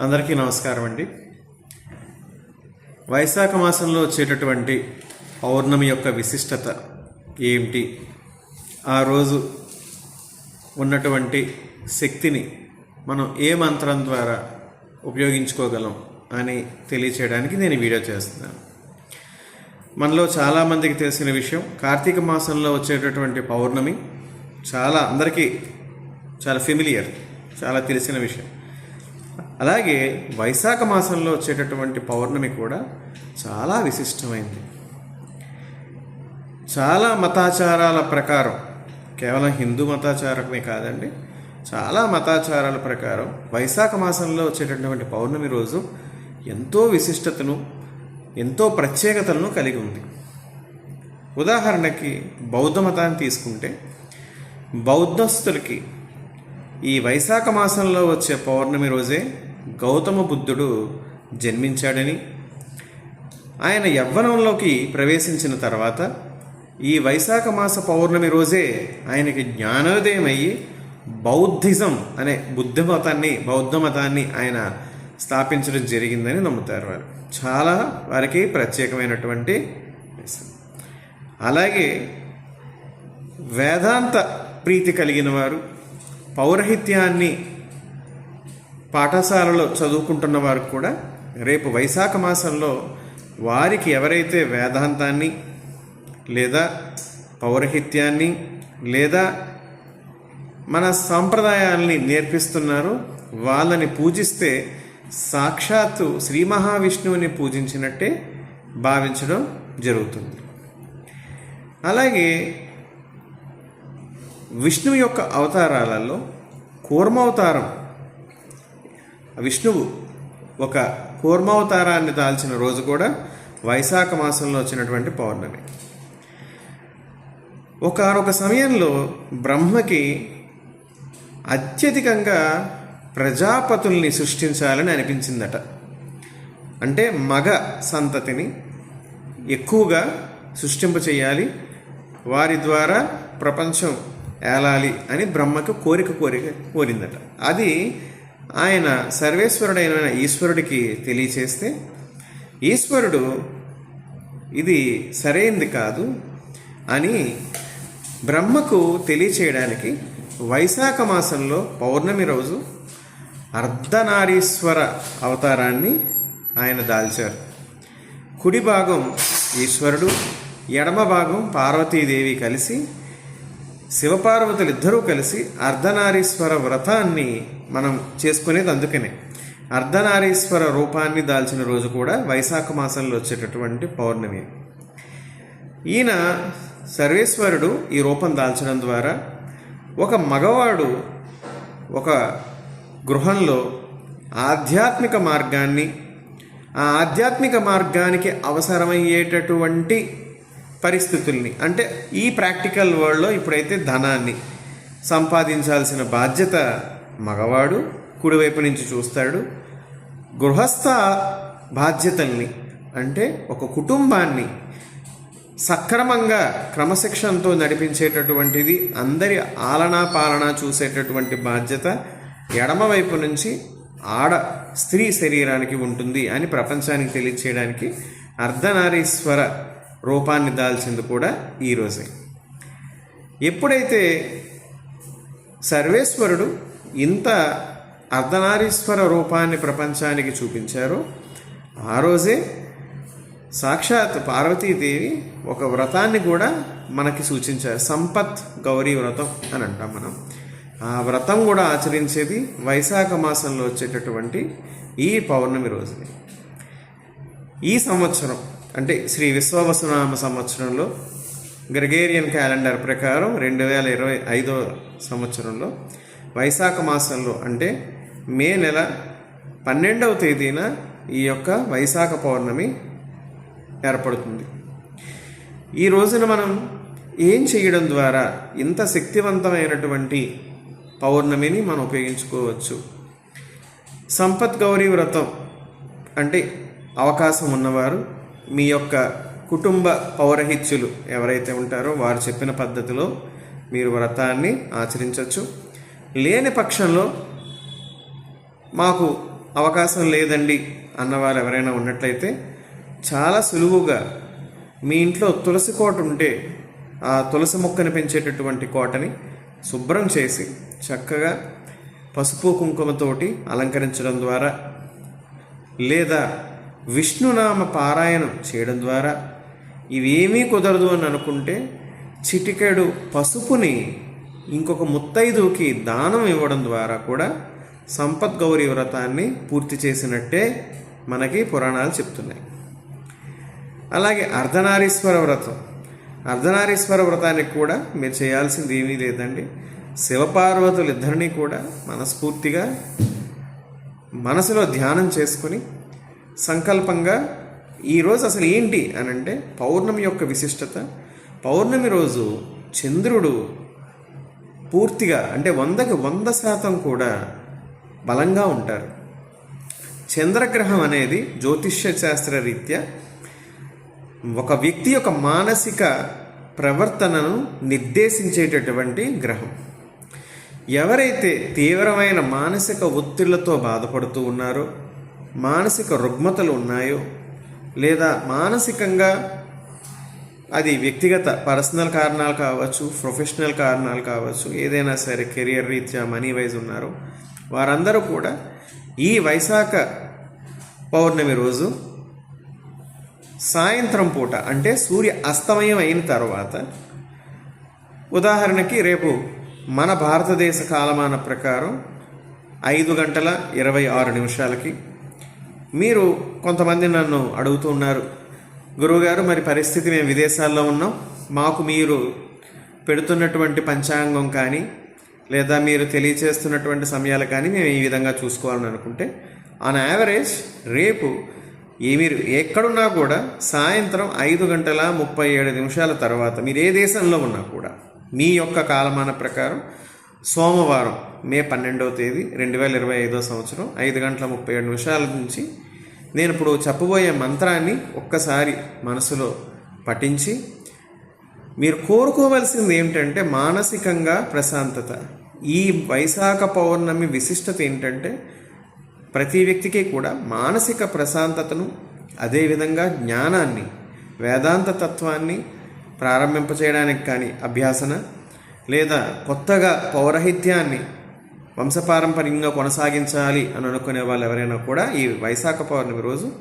అందరికీ నమస్కారం అండి. వైశాఖ మాసంలో వచ్చేటటువంటి పౌర్ణమి యొక్క విశిష్టత ఏమిటి? ఆ రోజు ఉన్నటువంటి శక్తిని మనం ఏ మంత్రం ద్వారా ఉపయోగించుకోగలం అని తెలియచేయడానికి నేను వీడియో చేస్తున్నాను. మనలో చాలామందికి తెలిసిన విషయం కార్తీక మాసంలో వచ్చేటటువంటి పౌర్ణమి చాలా అందరికీ చాలా ఫెమిలియర్ చాలా తెలిసిన విషయం. అలాగే వైశాఖ మాసంలో వచ్చేటటువంటి పౌర్ణమి కూడా చాలా విశిష్టమైంది. చాలా మతాచారాల ప్రకారం కేవలం హిందూ మతాచారమే కాదండి చాలా మతాచారాల ప్రకారం వైశాఖ మాసంలో వచ్చేటటువంటి పౌర్ణమి రోజు ఎంతో విశిష్టతను ఎంతో ప్రత్యేకతలను కలిగి ఉంది. ఉదాహరణకి బౌద్ధ మతాన్ని తీసుకుంటే బౌద్ధస్తులకి ఈ వైశాఖ మాసంలో వచ్చే పౌర్ణమి రోజే గౌతమ బుద్ధుడు జన్మించాడని. ఆయన యవ్వనంలోకి ప్రవేశించిన తర్వాత ఈ వైశాఖ మాస పౌర్ణమి రోజే ఆయనకి జ్ఞానోదయం అయ్యి బౌద్ధిజం అనే బుద్ధ మతాన్ని బౌద్ధ మతాన్ని ఆయన స్థాపించడం జరిగిందని నమ్ముతారు వారు. చాలా వారికి ప్రత్యేకమైనటువంటి అలాగే వేదాంత ప్రీతి కలిగిన వారు పౌరహిత్యాన్ని పాఠశాలలో చదువుకుంటున్న వారు కూడా రేపు వైశాఖ మాసంలో వారికి ఎవరైతే వేదాంతాన్ని లేదా పౌరహిత్యాన్ని లేదా మన సాంప్రదాయాల్ని నేర్పిస్తున్నారో వాళ్ళని పూజిస్తే సాక్షాత్తు శ్రీ మహావిష్ణువుని పూజించినట్టే భావించడం జరుగుతుంది. అలాగే విష్ణువు యొక్క అవతారాలలో కూర్మావతారం విష్ణువు ఒక కూర్మావతారాన్ని దాల్చిన రోజు కూడా వైశాఖ మాసంలో వచ్చినటువంటి పౌర్ణమి. ఒకనొక సమయంలో బ్రహ్మకి అత్యధికంగా ప్రజాపతుల్ని సృష్టించాలని అనిపించిందట. అంటే మగ సంతతిని ఎక్కువగా సృష్టింప చేయాలి వారి ద్వారా ప్రపంచం ఏలాలి అని బ్రహ్మకు కోరిక కోరిక కోరిందట. అది ఆయన సర్వేశ్వరుడైన ఈశ్వరుడికి తెలియచేస్తే ఈశ్వరుడు ఇది సరైంది కాదు అని బ్రహ్మకు తెలియచేయడానికి వైశాఖ మాసంలో పౌర్ణమి రోజు అర్ధనారీశ్వర అవతారాన్ని ఆయన దాల్చారు. కుడి భాగం ఈశ్వరుడు ఎడమ భాగం పార్వతీదేవి కలిసి శివపార్వతులు ఇద్దరూ కలిసి అర్ధనారీశ్వర వ్రతాన్ని మనం చేసుకునేది అందుకనే. అర్ధనారీశ్వర రూపాన్ని దాల్చిన రోజు కూడా వైశాఖ మాసంలో వచ్చేటటువంటి పౌర్ణమి. ఈయన సర్వేశ్వరుడు ఈ రూపం దాల్చడం ద్వారా ఒక మగవాడు ఒక గృహంలో ఆధ్యాత్మిక మార్గాన్ని ఆ ఆధ్యాత్మిక మార్గానికి అవసరమయ్యేటటువంటి పరిస్థితుల్ని అంటే ఈ ప్రాక్టికల్ వరల్డ్లో ఇప్పుడైతే ధనాన్ని సంపాదించాల్సిన బాధ్యత మగవాడు కుడివైపు నుంచి చూస్తాడు. గృహస్థ బాధ్యతల్ని అంటే ఒక కుటుంబాన్ని సక్రమంగా క్రమశిక్షణతో నడిపించేటటువంటిది అందరి ఆలనా పాలన చూసేటటువంటి బాధ్యత ఎడమవైపు నుంచి ఆడ స్త్రీ శరీరానికి ఉంటుంది అని ప్రపంచానికి తెలియచేయడానికి అర్ధనారీశ్వర రూపాన్ని దాల్చింది కూడా ఈరోజే ఎప్పుడైతే సర్వేశ్వరుడు ఇంత అర్ధనారీశ్వర రూపాన్ని ప్రపంచానికి చూపించారో. ఆ రోజే సాక్షాత్ పార్వతీదేవి ఒక వ్రతాన్ని కూడా మనకి సూచించారు. సంపత్ గౌరీ వ్రతం అని అంటాం మనం. ఆ వ్రతం కూడా ఆచరించేది వైశాఖ మాసంలో వచ్చేటటువంటి ఈ పౌర్ణమి రోజుని. ఈ సంవత్సరం అంటే శ్రీ విశ్వవసునామ సంవత్సరంలో గ్రెగేరియన్ క్యాలెండర్ ప్రకారం రెండు వేల ఇరవై ఐదో సంవత్సరంలో వైశాఖ మాసంలో అంటే మే నెల పన్నెండవ తేదీన ఈ యొక్క వైశాఖ పౌర్ణమి ఏర్పడుతుంది. ఈ రోజున మనం ఏం చేయడం ద్వారా ఇంత శక్తివంతమైనటువంటి పౌర్ణమిని మనం ఉపయోగించుకోవచ్చు? సంపత్ గౌరీ వ్రతం అంటే అవకాశం ఉన్నవారు మీ యొక్క కుటుంబ పౌరహిత్యులు ఎవరైతే ఉంటారో వారు చెప్పిన పద్ధతిలో మీరు వ్రతాన్ని ఆచరించవచ్చు లేని పక్షంలో మాకు అవకాశం లేదండి అన్నవారు ఎవరైనా ఉన్నట్లయితే చాలా సులువుగా మీ ఇంట్లో తులసి కోట ఉంటే ఆ తులసి మొక్కని పెంచేటటువంటి కోటని శుభ్రం చేసి చక్కగా పసుపు కుంకుమతోటి అలంకరించడం ద్వారా లేదా విష్ణునామ పారాయణం చేయడం ద్వారా ఇవేమీ కుదరదు అని అనుకుంటే చిటికెడు పసుపుని ఇంకొక ముత్తైదుకి దానం ఇవ్వడం ద్వారా కూడా సంపత్ గౌరీ వ్రతాన్ని పూర్తి చేసినట్టే మనకి పురాణాలు చెప్తున్నాయి. అలాగే అర్ధనారీశ్వర వ్రతం. అర్ధనారీశ్వర వ్రతానికి కూడా మీరు చేయాల్సింది ఏమీ లేదండి. శివపార్వతులు ఇద్దరినీ కూడా మనస్ఫూర్తిగా మనసులో ధ్యానం చేసుకుని సంకల్పంగా ఈరోజు అసలు ఏంటి అని అంటే పౌర్ణమి యొక్క విశిష్టత. పౌర్ణమి రోజు చంద్రుడు పూర్తిగా అంటే వందకి వంద శాతం కూడా బలంగా ఉంటారు. చంద్రగ్రహం అనేది జ్యోతిష్య శాస్త్ర రీత్యా ఒక వ్యక్తి యొక్క మానసిక ప్రవర్తనను నిర్దేశించేటటువంటి గ్రహం. ఎవరైతే తీవ్రమైన మానసిక ఒత్తిళ్ళతో బాధపడుతూ ఉన్నారో మానసిక రుగ్మతలు ఉన్నాయో లేదా మానసికంగా అది వ్యక్తిగత పర్సనల్ కారణాలు కావచ్చు ప్రొఫెషనల్ కారణాలు కావచ్చు ఏదైనా సరే కెరియర్ రీత్యా మనీ వైజ్ ఉన్నారో వారందరూ కూడా ఈ వైశాఖ పౌర్ణమి రోజు సాయంత్రం పూట అంటే సూర్య అస్తమయం అయిన తర్వాత ఉదాహరణకి రేపు మన భారతదేశ కాలమాన ప్రకారం ఐదు గంటల ఇరవై ఆరు నిమిషాలకి మీరు కొంతమంది నన్ను అడుగుతూ ఉన్నారు. గురువుగారు మరి పరిస్థితి మేము విదేశాల్లో ఉన్నాం. మాకు మీరు పెడుతున్నటువంటి పంచాంగం కానీ లేదా మీరు తెలియచేస్తున్నటువంటి సమయాలు కానీ మేము ఈ విధంగా చూసుకోవాలని అనుకుంటే ఆన్ యావరేజ్ రేపు ఏ మీరు ఎక్కడున్నా కూడా సాయంత్రం ఐదు గంటల ముప్పై ఏడు నిమిషాల తర్వాత మీరు ఏ దేశంలో ఉన్నా కూడా మీ యొక్క కాలమాన ప్రకారం సోమవారం మే పన్నెండవ తేదీ రెండు వేల ఇరవై ఐదో సంవత్సరం ఐదు గంటల ముప్పై ఏడు నిమిషాల నుంచి నేను ఇప్పుడు చెప్పబోయే మంత్రాన్ని ఒక్కసారి మనసులో పఠించి మీరు కోరుకోవలసింది ఏమిటంటే మానసికంగా ప్రశాంతత. ఈ వైశాఖ పౌర్ణమి విశిష్టత ఏంటంటే ప్రతి వ్యక్తికి కూడా మానసిక ప్రశాంతతను అదేవిధంగా జ్ఞానాన్ని వేదాంత తత్వాన్ని ప్రారంభింపచేయడానికి కానీ అభ్యాసన లేదా కొత్తగా పౌరహిత్యాన్ని వంశపారంపర్యంగా కొనసాగించాలి అని అనుకునే వాళ్ళు ఎవరైనా కూడా ఈ వైశాఖ పౌర్ణమి రోజు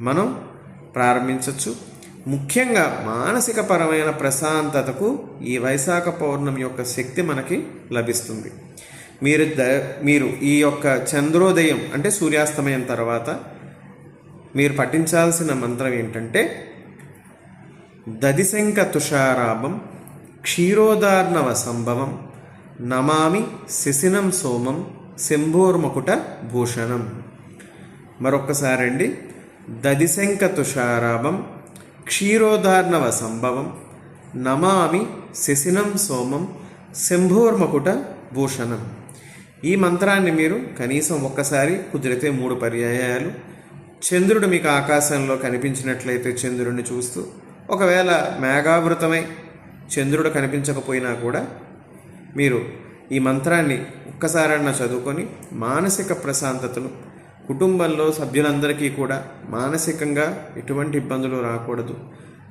మనం ప్రారంభించవచ్చు ముఖ్యంగా మానసిక పరమైన ప్రశాంతతకు ఈ వైశాఖ పౌర్ణమి యొక్క శక్తి మనకి లభిస్తుంది. మీరు ద మీరు ఈ యొక్క చంద్రోదయం అంటే సూర్యాస్తమయం తర్వాత మీరు పఠించాల్సిన మంత్రం ఏంటంటే దదిశంక తుషారాభం క్షీరోదార్ణవ సంభవం నమామి శిశినం సోమం శంభోర్మకుట భూషణం. మరొక్కసారండి. దదిశంక తుషారాభం క్షీరోదార్ణవ సంభవం నమామి శిశినం సోమం శంభోర్మకుట భూషణం. ఈ మంత్రాన్ని మీరు కనీసం ఒక్కసారి కుదిరితే మూడు పర్యాయాలు. చంద్రుడు మీకు ఆకాశంలో కనిపించినట్లయితే చంద్రుడిని చూస్తూ ఒకవేళ మేఘావృతమై చంద్రుడు కనిపించకపోయినా కూడా మీరు ఈ మంత్రాన్ని ఒక్కసారన్నా చదువుకొని మానసిక ప్రశాంతతను కుటుంబంలో సభ్యులందరికీ కూడా మానసికంగా ఎటువంటి ఇబ్బందులు రాకూడదు.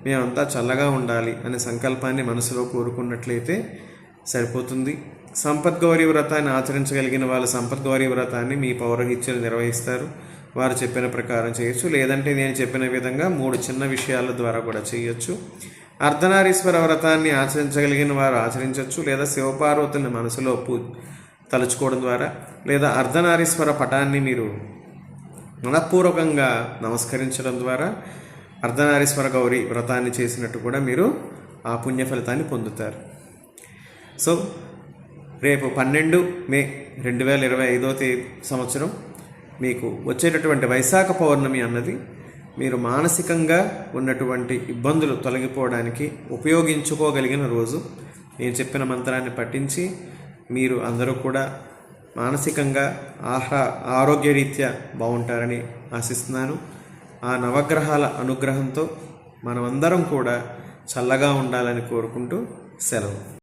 మేమంతా చల్లగా ఉండాలి అనే సంకల్పాన్ని మనసులో కోరుకున్నట్లయితే సరిపోతుంది. సంపద్గౌరీ వ్రతాన్ని ఆచరించగలిగిన వాళ్ళు సంపద్గౌరీ వ్రతాన్ని మీ పౌరహిత్యులు నిర్వహిస్తారు. వారు చెప్పిన ప్రకారం చేయొచ్చు. లేదంటే నేను చెప్పిన విధంగా మూడు చిన్న విషయాల ద్వారా కూడా చేయొచ్చు. అర్ధనారీశ్వర వ్రతాన్ని ఆచరించగలిగిన వారు ఆచరించవచ్చు లేదా శివపార్వతుని మనసులో పూ తలుచుకోవడం ద్వారా లేదా అర్ధనారీశ్వర పటాన్ని మీరు మనపూర్వకంగా నమస్కరించడం ద్వారా అర్ధనారీశ్వర గౌరి వ్రతాన్ని చేసినట్టు కూడా మీరు ఆ పుణ్య ఫలితాన్ని పొందుతారు. సో రేపు పన్నెండు మే రెండు వేల ఇరవై ఐదో తేదీ సంవత్సరం మీకు వచ్చేటటువంటి వైశాఖ పౌర్ణమి అన్నది మీరు మానసికంగా ఉన్నటువంటి ఇబ్బందులు తొలగిపోవడానికి ఉపయోగించుకోగలిగిన రోజు. నేను చెప్పిన మంత్రాన్ని పఠించి మీరు అందరూ కూడా మానసికంగా ఆహా ఆరోగ్యరీత్యా బాగుంటారని ఆశిస్తున్నాను. ఆ నవగ్రహాల అనుగ్రహంతో మనమందరం కూడా చల్లగా ఉండాలని కోరుకుంటూ సెలవు.